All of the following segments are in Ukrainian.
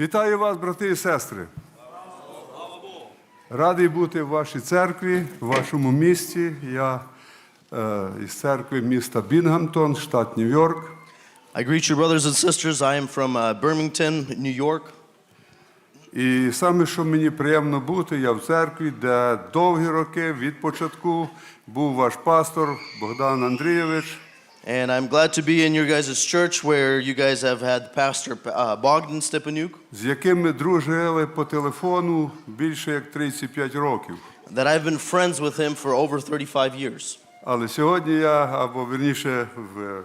Вітаю вас, брати і сестри. Радий бути в вашій церкві, в вашому місті. Я е, із церкви міста Бінгhamтон, штат Нью-Йорк. I greet you, brothers and sisters. I am from uh, Birmingham, New York. І саме, що мені приємно бути, я в церкві, де довгі роки від початку був ваш пастор Богдан Андрійович. And I'm glad to be in your guys' church where you guys have had Pastor uh, Bogdan Stepanuk, з яким ми дружили по телефону більше як 35 років. that I've been friends with him for over 35 years. Але сьогодні я, або верніше, в,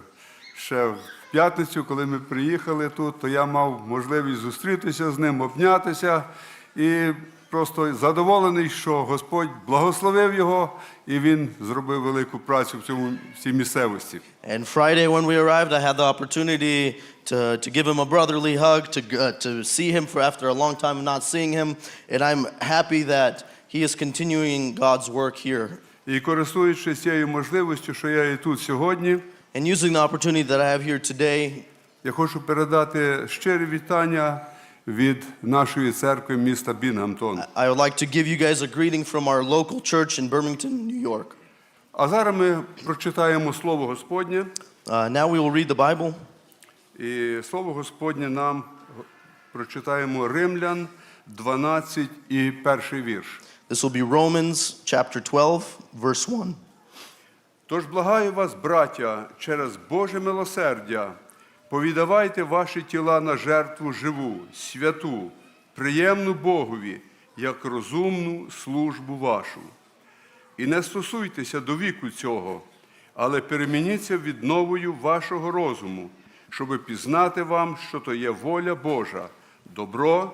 ще в п'ятницю, коли ми приїхали тут, то я мав можливість зустрітися з ним, обнятися і просто задоволений, що Господь благословив його, і він зробив велику працю в цьому цій місцевості. And Friday, when we arrived, I had the opportunity to, to give him a brotherly hug, to, uh, to see him for after a long time of not seeing him. And I'm happy that he is continuing God's work here. І користуючись цією можливістю, що я і тут сьогодні, And using the opportunity that I have here today, я хочу передати щирі вітання від нашої церкви міста Бінгhamтон. I would like to give you guys a greeting from our local church in Birmingham, New York. А зараз ми прочитаємо Слово Господнє. Uh, now we will read the Bible. І слово Господнє нам прочитаємо Римлян 12 і перший вірш. This will be Romans chapter 12, verse 1. Тож благаю вас, браття, через Боже милосердя, повідавайте ваші тіла на жертву живу, святу, приємну Богові, як розумну службу вашу. І не стосуйтеся до віку цього, але перемініться відновою вашого розуму, щоби пізнати вам, що то є воля Божа, добро,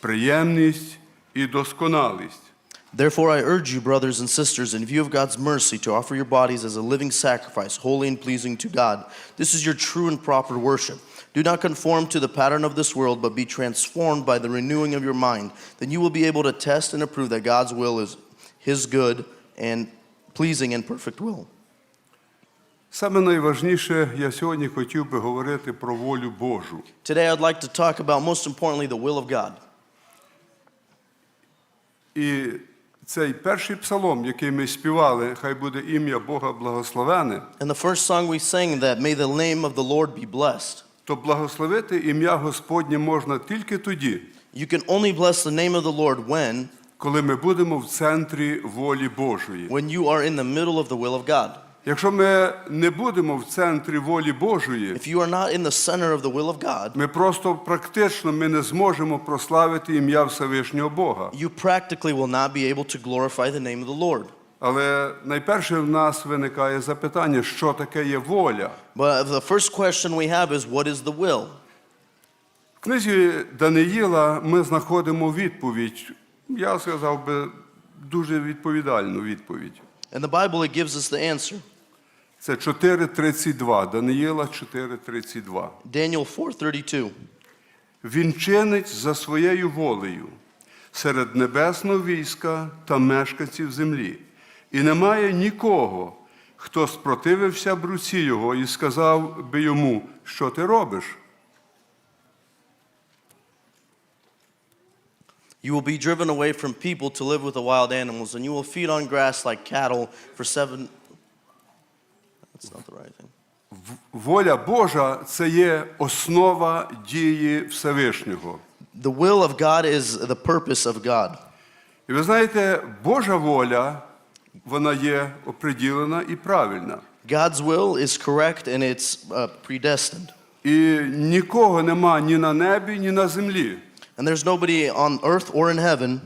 приємність і досконалість. Therefore, I urge you, brothers and sisters, in view of God's mercy, to offer your bodies as a living sacrifice, holy and pleasing to God. This is your true and proper worship. Do not conform to the pattern of this world, but be transformed by the renewing of your mind. Then you will be able to test and approve that God's will is His good and pleasing and perfect will. Саме найважніше, я сьогодні хотів би говорити про волю Божу. Today, I'd like to talk about, most importantly, the will of God. І цей перший псалом, який ми співали, хай буде ім'я Бога благословене, And the first song we sang that, May the name of the Lord be blessed. то благословити ім'я Господнє можна тільки тоді, You can only bless the name of the Lord when, коли ми будемо в центрі волі Божої. when you are in the middle of the will of God. Якщо ми не будемо в центрі волі Божої, If you are not in the center of the will of God, ми просто практично ми не зможемо прославити ім'я Всевишнього Бога. you practically will not be able to glorify the name of the Lord. Але найперше в нас виникає запитання, що таке є воля. But the first question we have is what is the will? В книзі Даниїла ми знаходимо відповідь, я сказав би, дуже відповідальну відповідь. In the Bible, it gives us the answer. Це 4.32, Даниїла 4.32. Daniel 4:32. Він чинить за своєю волею серед небесного війська та мешканців землі. І немає нікого, хто спротивився б руці його і сказав би йому, що ти робиш. You will be driven away from people to live with the wild animals, and you will feed on grass like cattle for seven. That's not the right thing. Воля Божа це є основа дії Всевишнього. The will of God is the purpose of God. І ви знаєте, Божа воля, вона є оприділена і правильна. God's will is correct and it's uh, predestined. І нікого нема ні на небі, ні на землі, And there's nobody on earth or in heaven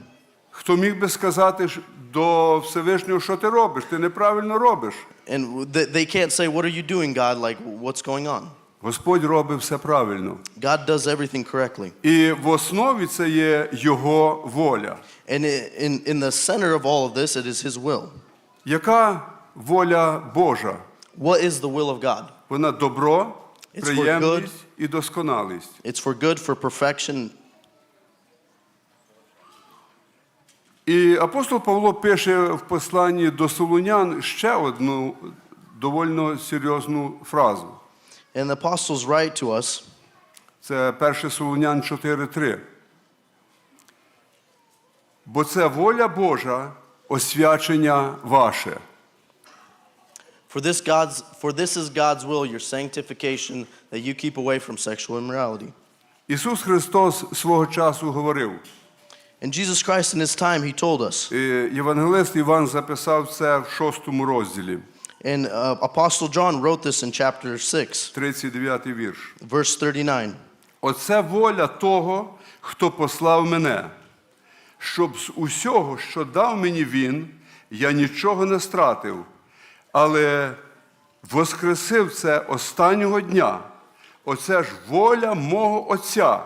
хто міг би сказати ж до Всевишнього, що ти робиш, ти неправильно робиш. And th- they can't say, What are you doing, God? Like, what's going on? Господь робить все правильно. God does everything correctly. І в основі це є Його воля. And i- in, in the center of all of this, it is His will. Яка воля Божа? What is the will of God? Вона добро, It's for приємність і досконалість. It's for good, for perfection. І апостол Павло пише в посланні до Солунян ще одну довольно серйозну фразу. And the apostles write to us Це 1 Солонян 4.3. Бо це воля Божа, освячення ваше. For this, God's, for this is God's will, your sanctification, that you keep away from sexual immorality. Ісус Христос свого часу говорив. And Jesus Christ, in his time, he told us. І Євангелист Іван записав це в шостому розділі, And uh, Apostle John wrote this in chapter 6, 39 вірш. verse 39. Оце воля того, хто послав мене, щоб з усього, що дав мені він, я нічого не стратив, але воскресив це останнього дня. Оце ж воля мого Отця,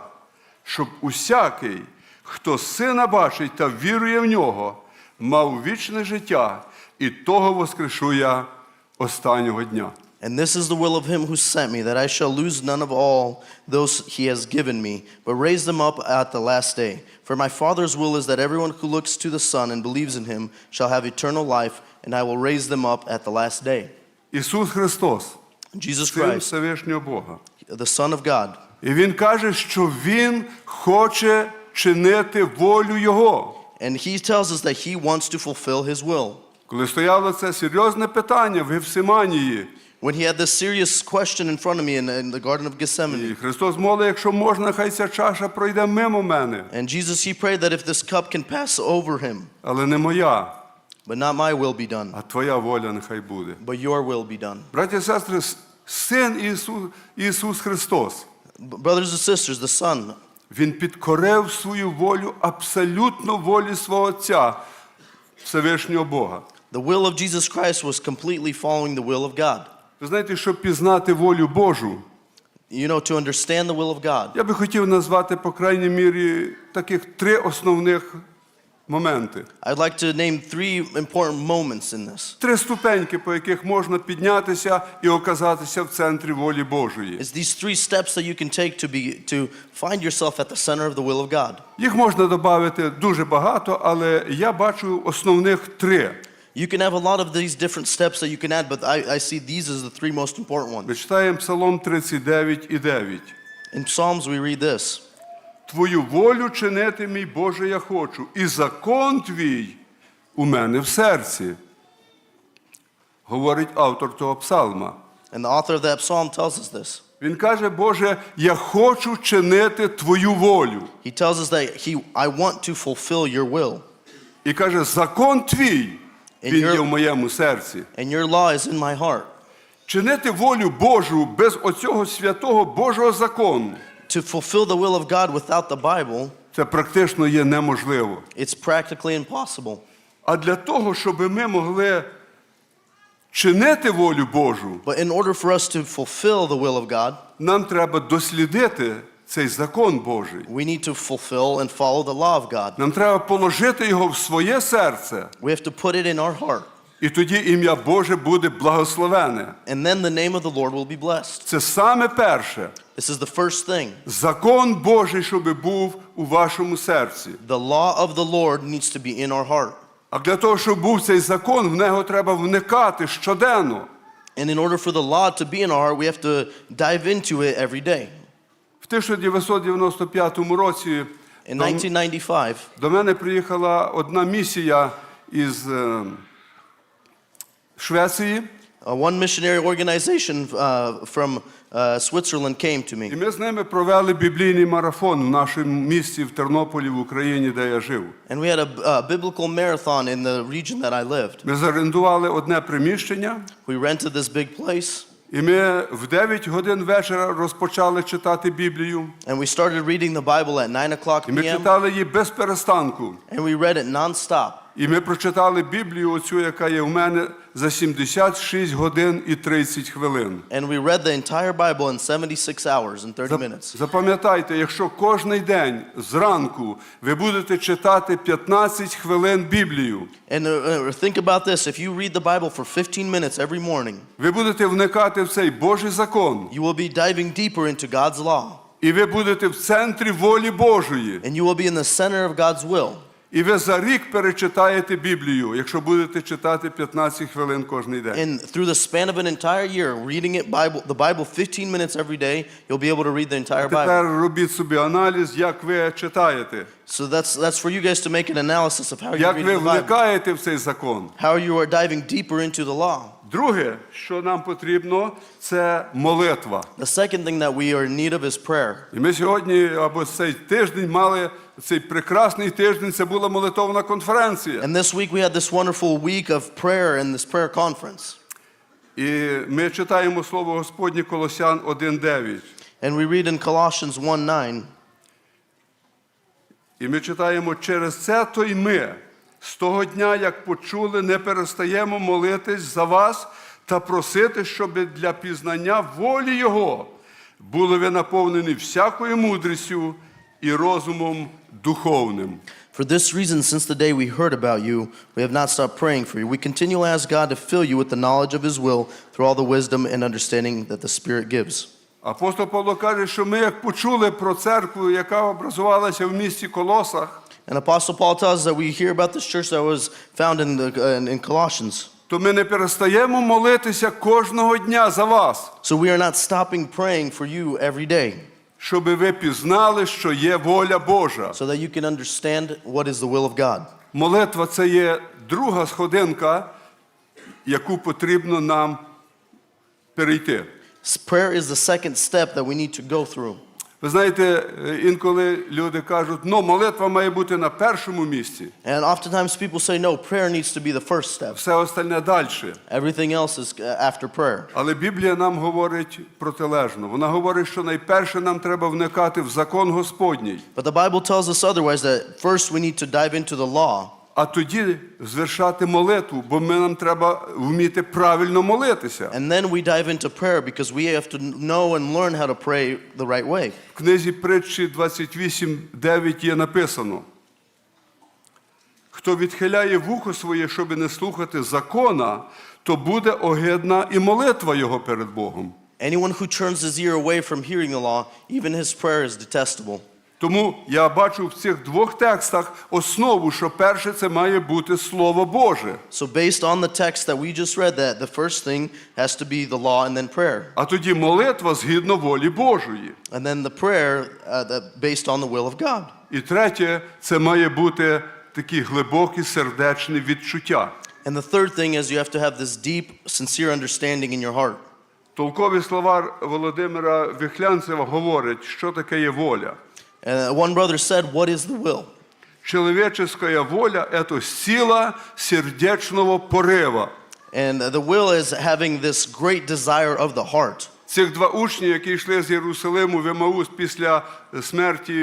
щоб усякий, хто сина бачить та вірує в нього, мав вічне життя, і того воскрешу я останнього дня. And this is the will of him who sent me, that I shall lose none of all those he has given me, but raise them up at the last day. For my Father's will is that everyone who looks to the Son and believes in him shall have eternal life, and I will raise them up at the last day. Ісус Христос, Jesus Син Christ, Всевишнього Бога. the Son of God. І він каже, що він хоче чинити волю Його. And he tells us that he wants to fulfill his will. Коли стояло це серйозне питання в Гефсиманії, When he had this serious question in front of me in, in the Garden of і Gethsemane, Христос молить, якщо можна, хай ця чаша пройде мимо мене, and Jesus, he prayed that if this cup can pass over him, але не моя, but not my will be done, а твоя воля нехай буде. but your will be done. Браті і сестри, с- Син Ісус, Ісус Христос, B- Brothers and sisters, the Son, Він підкорив свою волю абсолютно волі свого Отця, Всевишнього Бога. the will of Jesus Christ was completely following the will of God. Ви знаєте, щоб пізнати волю Божу, You know, to understand the will of God, Я би хотів назвати, по крайній мірі, таких три основних моменти. I'd like to name three important moments in this. Три ступеньки, по яких можна піднятися і оказатися в центрі волі Божої. It's these three steps that you can take to, be, to find yourself at the center of the will of God. Їх можна додати дуже багато, але я бачу основних три. You can have a lot of these different steps that you can add, but I, I see these as the three most important ones. Ми читаємо Псалом 39 і 9. In Psalms, we read this Твою волю чинити, мій Боже, я хочу, і закон твій у мене в серці. Говорить автор того псалма. And the author of that psalm tells us this. Він каже, Боже, я хочу чинити Твою волю. He tells us that he, I want to fulfill your will, І каже, закон твій, And він you're- є в моєму серці. and your law is in my heart. Чинити волю Божу без оцього святого Божого закону, To fulfill the will of God without the Bible, це практично є неможливо. it's practically impossible. А для того, щоб ми могли чинити волю Божу, But in order for us to fulfill the will of God, нам треба дослідити цей закон Божий. we need to fulfill and follow the law of God. Нам треба положити його в своє серце, We have to put it in our heart, І тоді ім'я Боже буде благословене. and then the name of the Lord will be blessed. Це саме перше. This is the first thing. Закон Божий, щоб був у вашому серці. The law of the Lord needs to be in our heart. А для того, щоб був цей закон, в нього треба вникати щоденно. And in order for the law to be in our heart, we have to dive into it every day. В 1995 році In 1995, до мене приїхала одна місія із е, Швеції, uh, one missionary organization uh, from uh, Switzerland came to і me. ми з ними провели біблійний марафон в нашому місті в Тернополі, в Україні, де я жив. And we had a, a biblical marathon in the region that I lived. Ми зарендували одне приміщення, We rented this big place, і ми в 9 годин вечора розпочали читати Біблію. and we started reading the Bible at 9 o'clock І ми p.m., читали її без перестанку. and we read it nonstop. І ми прочитали Біблію, оцю, яка є в мене, за 76 годин і 30 хвилин. And we read the entire Bible in 76 hours and 30 minutes. Запам'ятайте, якщо кожний день зранку ви будете читати 15 хвилин Біблію, And uh, uh, think about this if you read the Bible for 15 minutes every morning, ви будете вникати в цей Божий закон, you will be diving deeper into God's law, і ви будете в центрі волі Божої. and you will be in the center of God's will. І ви за рік перечитаєте Біблію, якщо будете читати 15 хвилин кожен день. And through the span of an entire year, reading it Bible, the Bible 15 minutes every day, you'll be able to read the entire Bible. Тепер робіть собі аналіз, як ви читаєте, So that's that's for you guys to make an analysis of how you're як ви reading the Bible, вникаєте в цей закон. how you are diving deeper into the law. Друге, що нам потрібно, це молитва. The second thing that we are in need of is prayer. І ми сьогодні або цей тиждень мали цей прекрасний тиждень. Це була молитовна конференція. And this week we had this wonderful week of prayer and this prayer conference. І ми читаємо слово Господнє Колосян 1.9. And we read in Colossians 1:9, І ми читаємо через це то й ми з того дня, як почули, не перестаємо молитись за вас та просити, щоб для пізнання волі Його були ви наповнені всякою мудрістю і розумом духовним. For this reason, since the day we heard about you, we have not stopped praying for you. We continually ask God to fill you with the knowledge of His will through all the wisdom and understanding that the Spirit gives. Apostol Павло каже, що ми як почули про церкву, яка образувалася в місті Колосах, And Apostle Paul tells us that we hear about this church that was found in, the, uh, in, in Colossians. то ми не перестаємо молитися кожного дня за вас, So we are not stopping praying for you every day щоб ви пізнали, що є воля Божа. so that you can understand what is the will of God. Молитва це є друга сходинка, яку потрібно нам перейти. S- Prayer is the second step that we need to go through. Ви знаєте, е, інколи люди кажуть, ну, молитва має бути на першому місці, And oftentimes people say, no, prayer needs to be the first step. все остальне далі. Everything else is uh, after prayer. Але Біблія нам говорить протилежно. Вона говорить, що найперше нам треба вникати в закон Господній, But the Bible tells us otherwise that first we need to dive into the law а тоді звершати молитву, бо ми нам треба вміти правильно молитися. and then we dive into prayer because we have to know and learn how to pray the right way. В книзі притчі 28.9 є написано. Хто відхиляє вухо своє, щоб не слухати закона, то буде огидна і молитва його перед Богом. Anyone who turns his ear away from hearing the law, even his prayer is detestable. Тому я бачу в цих двох текстах основу, що перше це має бути Слово Боже, So based on the text that we just read that the first thing has to be the law and then prayer. а тоді молитва згідно волі Божої. And then the prayer uh, that based on the will of God. І третє, це має бути такі глибокі сердечні відчуття. And the third thing is you have to have this deep, sincere understanding in your heart. Толковий словар Володимира Вихлянцева говорить, що таке є воля. Uh, one brother said, What is the will? Человеческая воля – это сила сердечного порыва. And the will is having this great desire of the heart. Цих два учні, які йшли з Єрусалиму в Емаус після смерті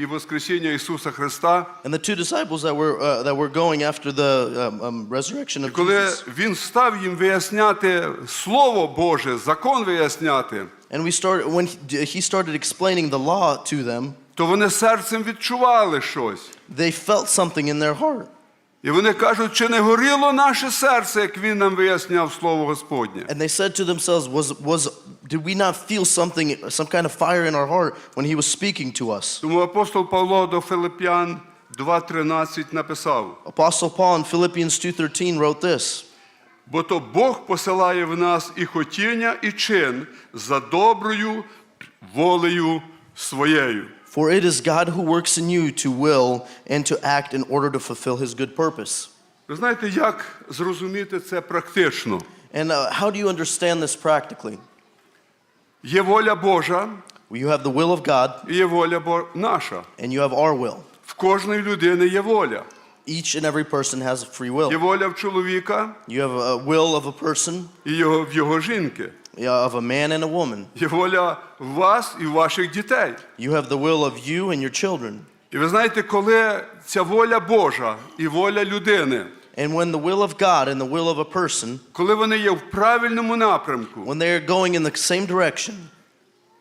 і Воскресіння Ісуса Христа, And the two disciples that were, uh, that were going after the um, um, resurrection of коли Jesus. Він став їм виясняти Слово Боже, закон виясняти, And we started, when he, he started explaining the law to them, То вони серцем відчували щось. they felt something in their heart. І вони кажуть, чи не горіло наше серце, як він нам виясняв Слово Господнє. And they said to themselves, was, was, Did we not feel something, some kind of fire in our heart when he was speaking to us? Тому апостол Павло до Филип'ян 2.13 написав, Apostle Paul in Philippians 2.13 wrote this. бо то Бог посилає в нас і хотіння, і чин за доброю волею своєю. For it is God who works in you to will and to act in order to fulfill his good purpose. Ви знаєте, як зрозуміти це практично? And uh, how do you understand this practically? Є воля Божа Well, you have the will of God і є воля Бо- наша. and you have our will. В кожної людини є воля. Each and every person has a free Є will. воля в чоловіка You have a will of a person, і його, в його жінки. yeah, of a man and a woman. Є воля в вас і в ваших дітей. You have the will of you and your children. І ви знаєте, коли ця воля Божа і воля людини, And when the will of God and the will of a person, коли вони є в правильному напрямку, when they are going in the same direction,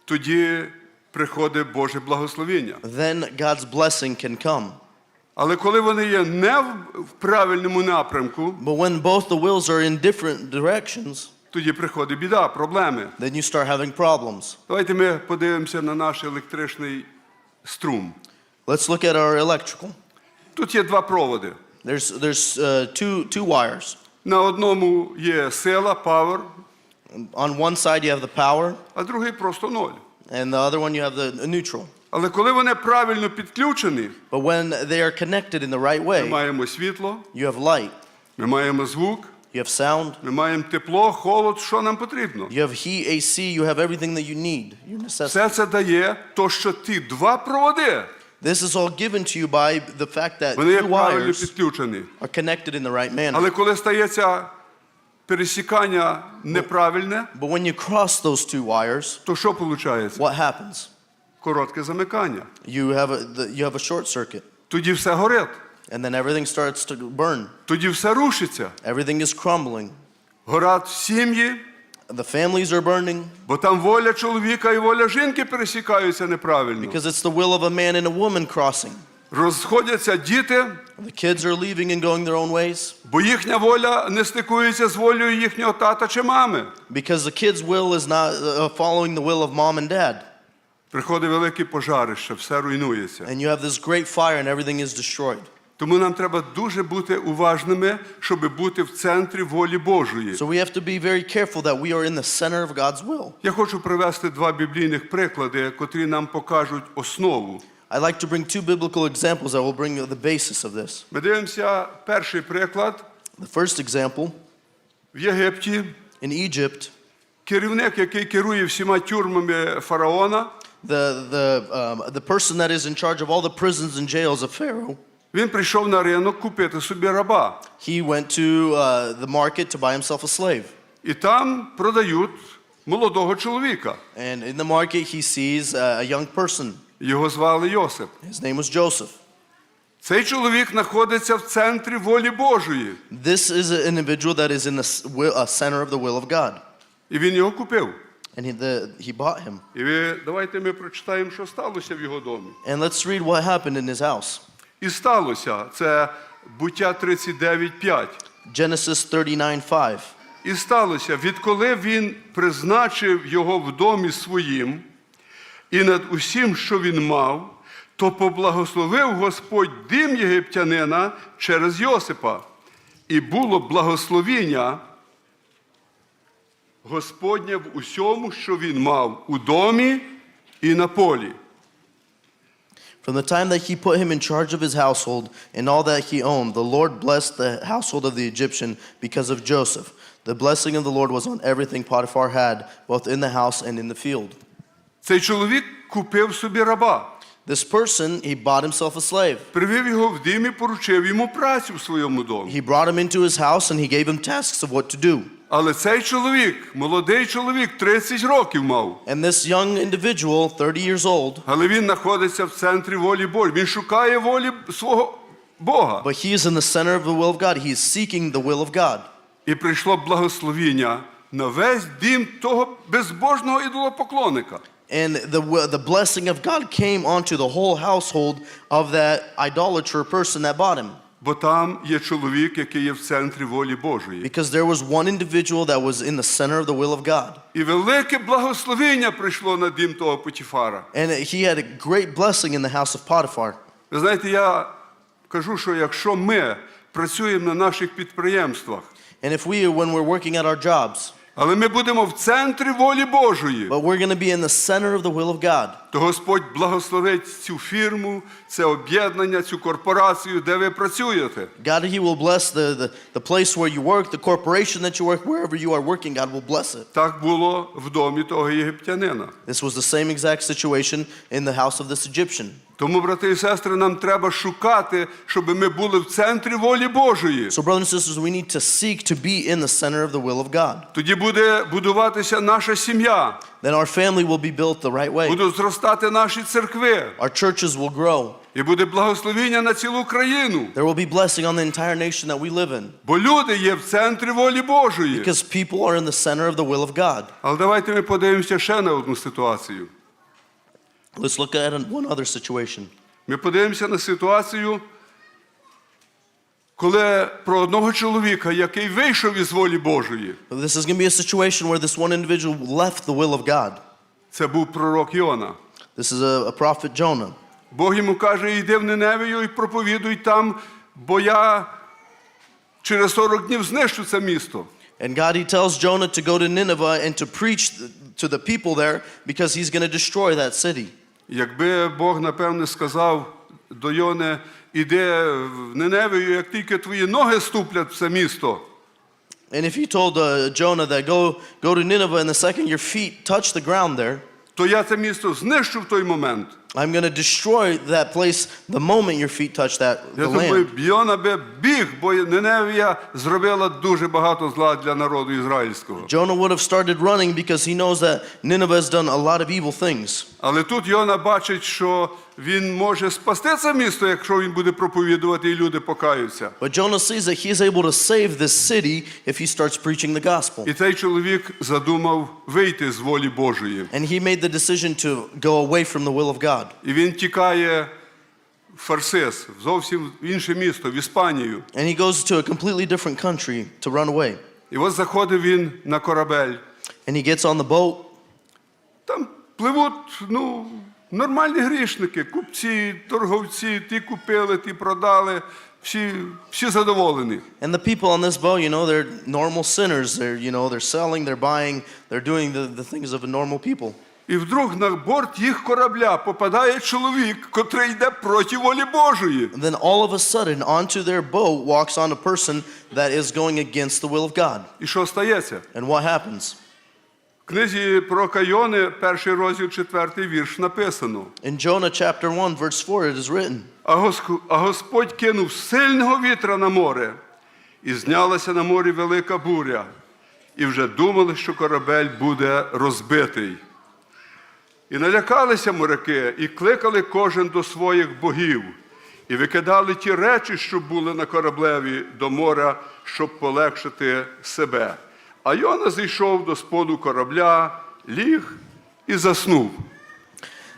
тоді приходить Боже благословіння. then God's blessing can come. Але коли вони є не в в правильному напрямку, But when both the wills are in different directions, тоді приходить біда, проблеми. then you start having problems. Давайте ми подивимося на наш електричний струм. Let's look at our electrical. Тут є два проводи. There's, there's uh, two, two wires. На одному є сила, power, On one side, you have the power, а другий просто ноль. and the other one, you have the neutral. Але коли вони правильно підключені, But when they are connected in the right way, ми маємо світло, you have light, ми маємо звук, you have sound, ми маємо тепло, холод, що нам потрібно. you have heat, AC, you have everything that you need, your necessity. Все це дає то, що ті два проводи, This is all given to you by the fact that вони є two правильно wires підключені. are connected in the right manner. Але коли стається пересікання неправильне, But when you cross those two wires, то що виходить? what happens? Коротке замикання. You have a, the, you have a short circuit, Тоді все горить, and then everything starts to burn. тоді все рушиться. Everything is crumbling. Горять сім'ї, The families are burning бо там воля чоловіка і воля жінки пересікаються неправильно. because it's the will of a man and a woman crossing. Розходяться діти, The kids are leaving and going their own ways бо їхня воля не стикується з волею їхнього тата чи мами. because the kids' will is not uh, following the will of mom and dad. Приходить велике пожарище, все руйнується. And you have this great fire and everything is destroyed. Тому нам треба дуже бути уважними, щоб бути в центрі волі Божої. So we have to be very careful that we are in the center of God's will. Я хочу привести два біблійних приклади, котрі нам покажуть основу. I'd like to bring two biblical examples that will bring you the basis of this. Ми дивимося перший приклад The first example в Єгипті. in Egypt, Керівник, який керує всіма тюрмами фараона, the, the, um, the person that is in charge of all the prisons and jails of Pharaoh, він прийшов на ринок купити собі раба. he went to uh, the market to buy himself a slave. І там продають молодого чоловіка. And in the market, he sees uh, a young person. Його звали Йосип. His name was Joseph. Цей чоловік знаходиться в центрі волі Божої. This is an individual that is in the s- will, uh, center of the will of God. І він його купив. And he, the, he bought him. І ви давайте ми прочитаємо, що сталося в його домі. And let's read what happened in his house. І сталося це буття 39.5. Genesis 39 5. І сталося, відколи він призначив його в домі своїм і над усім, що він мав, то поблагословив Господь дим єгиптянина через Йосипа. І було благословіння Господнє в усьому, що він мав у домі і на полі. From the time that he put him in charge of his household and all that he owned, the Lord blessed the household of the Egyptian because of Joseph. The blessing of the Lord was on everything Potiphar had, both in the house and in the field. Цей чоловік купив собі раба, This person, he bought himself a slave. привів його в дім і поручив йому працю в своєму домі. He brought him into his house and he gave him tasks of what to do. Але цей чоловік, молодий чоловік, 30 років мав. And this young individual, 30 years old, Але він знаходиться в центрі волі Божої. Він шукає волі свого Бога. but he is in the center of the will of God. He is seeking the will of God. І прийшло благословіння на весь дім того безбожного ідолопоклонника. And the, the blessing of God came onto the whole household of that idolater person that bought him. Бо там є чоловік, який є в центрі волі Божої. Because there was one individual that was in the center of the will of God. І велике благословіння прийшло на дім того Потіфара. And he had a great blessing in the house of Potiphar. Ви знаєте, я кажу, що якщо ми працюємо на наших підприємствах, And if we, when we're working at our jobs, але ми будемо в центрі волі Божої, but we're going to be in the center of the will of God, То Господь благословить цю фірму, це об'єднання, цю корпорацію, де ви працюєте. God, He will bless the, the, the place where you work, the corporation that you work, wherever you are working, God will bless it. Так було в домі того єгиптянина. This was the same exact situation in the house of this Egyptian. Тому, брати і сестри, нам треба шукати, щоб ми були в центрі волі Божої. So, brothers and sisters, we need to seek to be in the center of the will of God. Тоді буде будуватися наша сім'я, Then our family will be built the right way. будуть зростати наші церкви, Our churches will grow. і буде благословіння на цілу країну. There will be blessing on the entire nation that we live in. Бо люди є в центрі волі Божої. Because people are in the center of the will of God. Але давайте ми подивимося ще на одну ситуацію. Let's look at one other situation. Ми подивимося на ситуацію, коли про одного чоловіка, який вийшов із волі Божої, This is going to be a situation where this one individual left the will of God. це був пророк Йона. This is a, a prophet Jonah. Бог йому каже, йди в Ниневію і проповідуй там, бо я через 40 днів знищу це місто. And God, he tells Jonah to go to Nineveh and to preach to the people there because he's going to destroy that city. Якби Бог, напевне, сказав до Йони, іди в Ниневію, як тільки твої ноги ступлять в це місто, And if he told uh, Jonah that go, go to Nineveh and the second your feet touch the ground there, то я це місто знищу в той момент. I'm going to destroy that place the moment your feet touch that Я the думаю, land. Йона би біг, бо Ниневія зробила дуже багато зла для народу ізраїльського. Jonah would have started running because he knows that Nineveh has done a lot of evil things. Але тут Йона бачить, що він може спасти це місто, якщо він буде проповідувати і люди покаються. But Jonah sees that he is able to save this city if he starts preaching the gospel. І цей чоловік задумав вийти з волі Божої. And he made the decision to go away from the will of God. І він тікає в Фарсис, в зовсім в інше місто, в Іспанію. And he goes to a completely different country to run away. І от заходив він на корабель. And he gets on the boat, Там пливуть ну, нормальні грішники, купці, торговці, ті купили, ті продали, всі, всі задоволені. and the people on this boat, you know, they're normal sinners. They're, you know, they're selling, they're buying, they're doing the, the things of a normal people. І вдруг на борт їх корабля попадає чоловік, котрий йде проти волі Божої. And then all of a sudden, onto their boat walks on a person that is going against the will of God. І що стається? And what happens? Книзі про Кайони, перший розділ, четвертий вірш написано. In Jonah chapter 1, verse 4, it is written, а Господь кинув сильного вітра на море, і знялася на морі велика буря, і вже думали, що корабель буде розбитий. І налякалися моряки, і кликали кожен до своїх богів, і викидали ті речі, що були на кораблеві до моря, щоб полегшити себе. А Йона зійшов до споду корабля, ліг і заснув.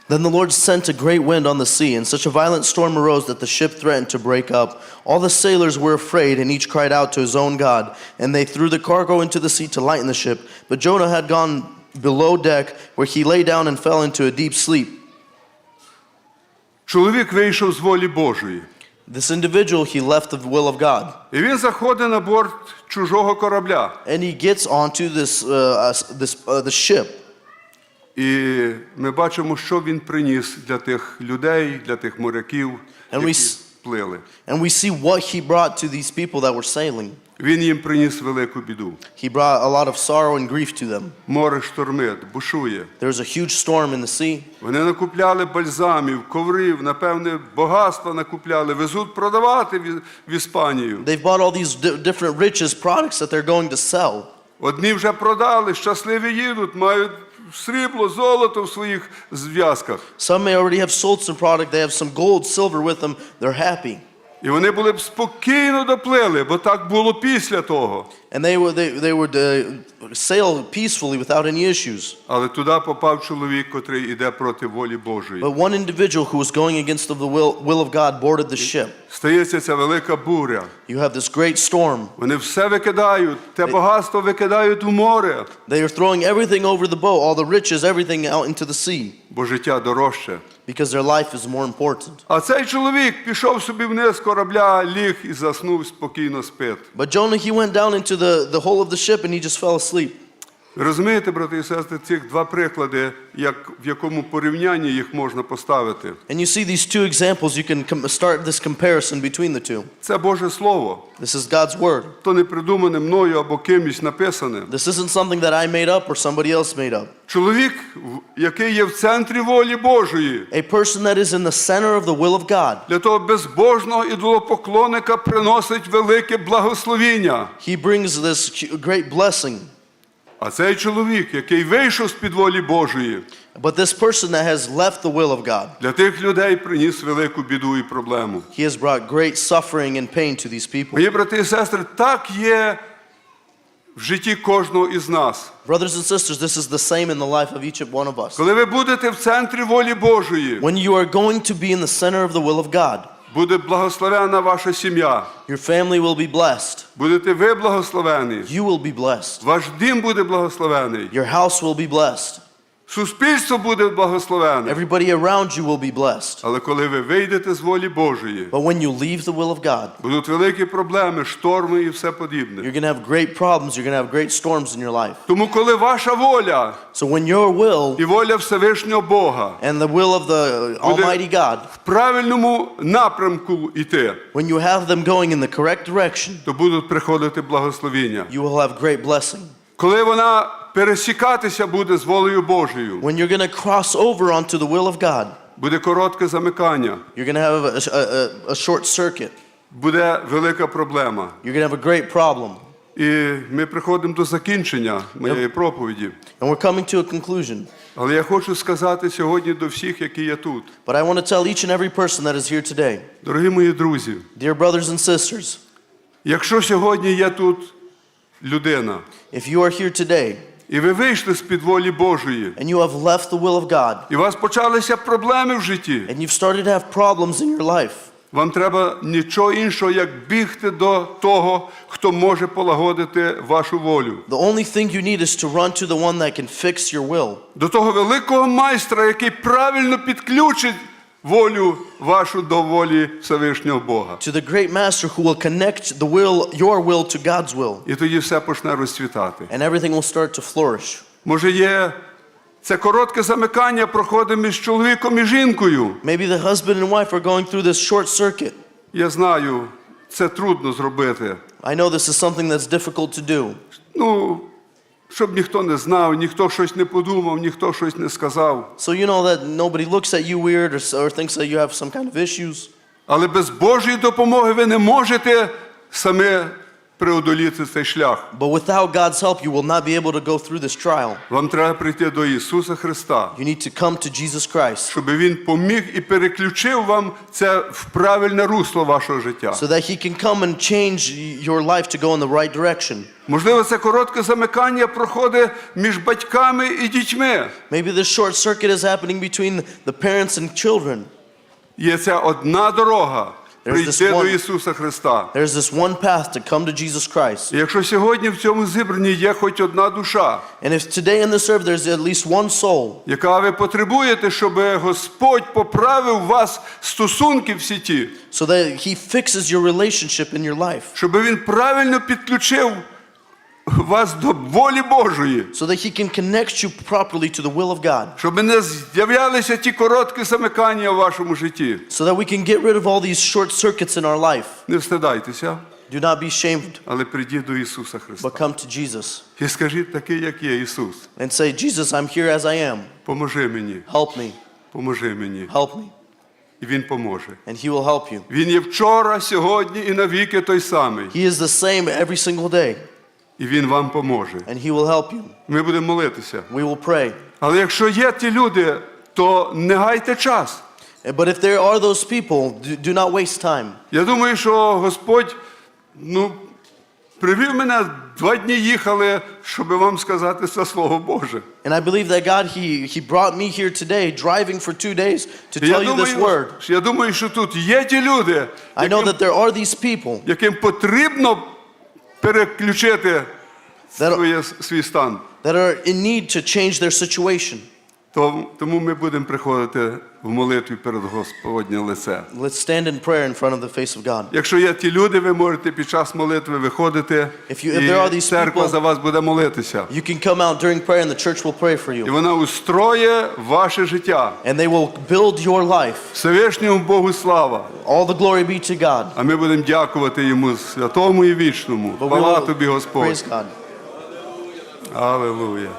Then the Lord sent a great wind on the sea, and such a violent storm arose that the ship threatened to break up. All the sailors were afraid, and each cried out to his own God. And they threw the cargo into the sea to lighten the ship. But Jonah had gone below deck, where he lay down and fell into a deep sleep. Чоловік вийшов з волі Божої. This individual, he left the will of God. І він заходить на борт чужого корабля. And he gets onto this, uh, uh, this uh, the ship. І ми бачимо, що він приніс для тих людей, для тих моряків, And we які s- плили. And we see what he brought to these people that were sailing. Він їм приніс велику біду. He brought a lot of sorrow and grief to them. Море штормить, бушує. There was a huge storm in the sea. Вони накупляли бальзамів, коврів, напевне, багатства накупляли, везуть продавати в- Іспанію. They've bought all these di- different riches, products that they're going to sell. Одні вже продали, щасливі їдуть, мають срібло, золото в своїх зв'язках. Some may already have sold some product, they have some gold, silver with them, they're happy. І вони були б спокійно доплили, бо так було після того. And they, were, they, they would uh, sail peacefully without any issues. Але туди попав чоловік, котрий іде проти волі Божої. But one individual who was going against the will, will of God boarded the ship. Стається ця велика буря. You have this great storm. Вони все викидають, те багатство викидають у море, They are throwing everything over the boat, all the riches, everything out into the sea, бо життя дорожче. because their life is more important. А цей чоловік пішов собі вниз з корабля, ліг і заснув спокійно спить. But Jonah, he went down into the, the hole of the ship and he just fell asleep. Розумієте, брати і сестри, цих два приклади, як, в якому порівнянні їх можна поставити. And you see these two examples, you can start this comparison between the two. Це Боже Слово, This is God's word. то не придумане мною або кимось написане. This isn't something that I made up or somebody else made up. Чоловік, який є в центрі волі Божої, A person that is in the center of the will of God. для того безбожного ідолопоклонника приносить велике благословіння. He brings this great blessing. А цей чоловік, який вийшов з під волі Божої, But this person that has left the will of God, для тих людей приніс велику біду і проблему. he has brought great suffering and pain to these people. Мої брати і сестри, так є в житті кожного із нас. Brothers and sisters, this is the same in the life of each one of us. Коли ви будете в центрі волі Божої, When you are going to be in the center of the will of God, буде благословена ваша сім'я, your family will be blessed. будете ви благословені, You will be blessed. ваш дім буде благословений, Your house will be blessed. суспільство буде благословене. Everybody around you will be blessed. Але коли ви вийдете з волі Божої, But when you leave the will of God, будуть великі проблеми, шторми і все подібне. you're going to have great problems. You're going to have great storms in your life. Тому, коли ваша воля So when your will і воля Всевишнього Бога and the will of the Almighty God, в правильному напрямку йти, when you have them going in the correct direction, то будуть приходити благословіння. you will have great blessing. Коли вона пересікатися буде з волею Божою, When you're going to cross over onto the will of God, буде коротке замикання, you're going to have a, a, a, short circuit. буде велика проблема. You're going to have a great problem. І ми приходимо до закінчення моєї проповіді. And we're coming to a conclusion. Але я хочу сказати сьогодні до всіх, які є тут. But I want to tell each and every person that is here today, Дорогі мої друзі, dear brothers and sisters, якщо сьогодні є тут людина, if you are here today і ви вийшли з під волі Божої, and you have left the will of God. І у вас почалися проблеми в житті, and you've started to have problems in your life, вам треба нічого іншого, як бігти до того, хто може полагодити вашу волю. the only thing you need is to run to the one that can fix your will, До того великого майстра, який правильно підключить волю вашу до волі Всевишнього Бога. to the great master who will connect the will, your will to God's will, І тоді все почне розцвітати. and everything will start to flourish. Може, є це коротке замикання проходить між чоловіком і жінкою. Maybe the husband and wife are going through this short circuit. Я знаю, це трудно зробити. I know this is something that's difficult to do. Ну, щоб ніхто не знав, ніхто щось не подумав, ніхто щось не сказав. So you know that nobody looks at you weird or, or thinks that you have some kind of issues. Але без Божої допомоги ви не можете самі преодоліти цей шлях. But without God's help, you will not be able to go through this trial. Вам треба прийти до Ісуса Христа, You need to come to Jesus Christ щоб Він поміг і переключив вам це в правильне русло вашого життя. so that He can come and change your life to go in the right direction. Можливо, це коротке замикання проходить між батьками і дітьми. Maybe this short circuit is happening between the parents and children. Є це одна дорога прийти до Ісуса Христа. There's this one path to come to Jesus Christ. І якщо сьогодні в цьому зібранні є хоч одна душа, And if today in this earth there's at least one soul яка ви потребуєте, щоб Господь поправив вас стосунки в сіті, so that He fixes your relationship in your life, щоб Він правильно підключив вас до волі Божої, so that He can connect you properly to the will of God, щоб не з'являлися ті короткі замикання в вашому житті. so that we can get rid of all these short circuits in our life. Не встидайтеся, Do not be shamed, але прийдіть до Ісуса Христа. but come to Jesus І скажіть такий, як є Ісус. and say, Jesus, I'm here as I am. Поможи мені, Help me, поможи мені. help me. І Він поможе. And He will help you. Він є вчора, сьогодні і навіки той самий. He is the same every single day, І Він вам поможе. and He will help you. Ми будемо молитися. We will pray. Але якщо є ті люди, то не гайте час. But if there are those people, do, not waste time. Я думаю, що Господь ну, привів мене, два дні їхали, щоб вам сказати це Слово Боже. And I believe that God, He, he brought me here today, driving for two days, to tell you this word. я думаю, що тут є ті люди, I know that there are these people яким потрібно переключити своє, свій стан. that are in need to change their situation. То- Тому ми будемо приходити в молитві перед Господнє лице. Let's stand in prayer in front of the face of God. Якщо є ті люди, ви можете під час молитви виходити, If you- if there are these церква people- за вас буде молитися. You can come out during prayer and the church will pray for І вона устроє ваше життя. And they will build your life. Всевишньому Богу слава. All the glory be to God. А ми будемо дякувати йому святому і вічному. Хвала тобі, Господь. praise God. Аллилуйя.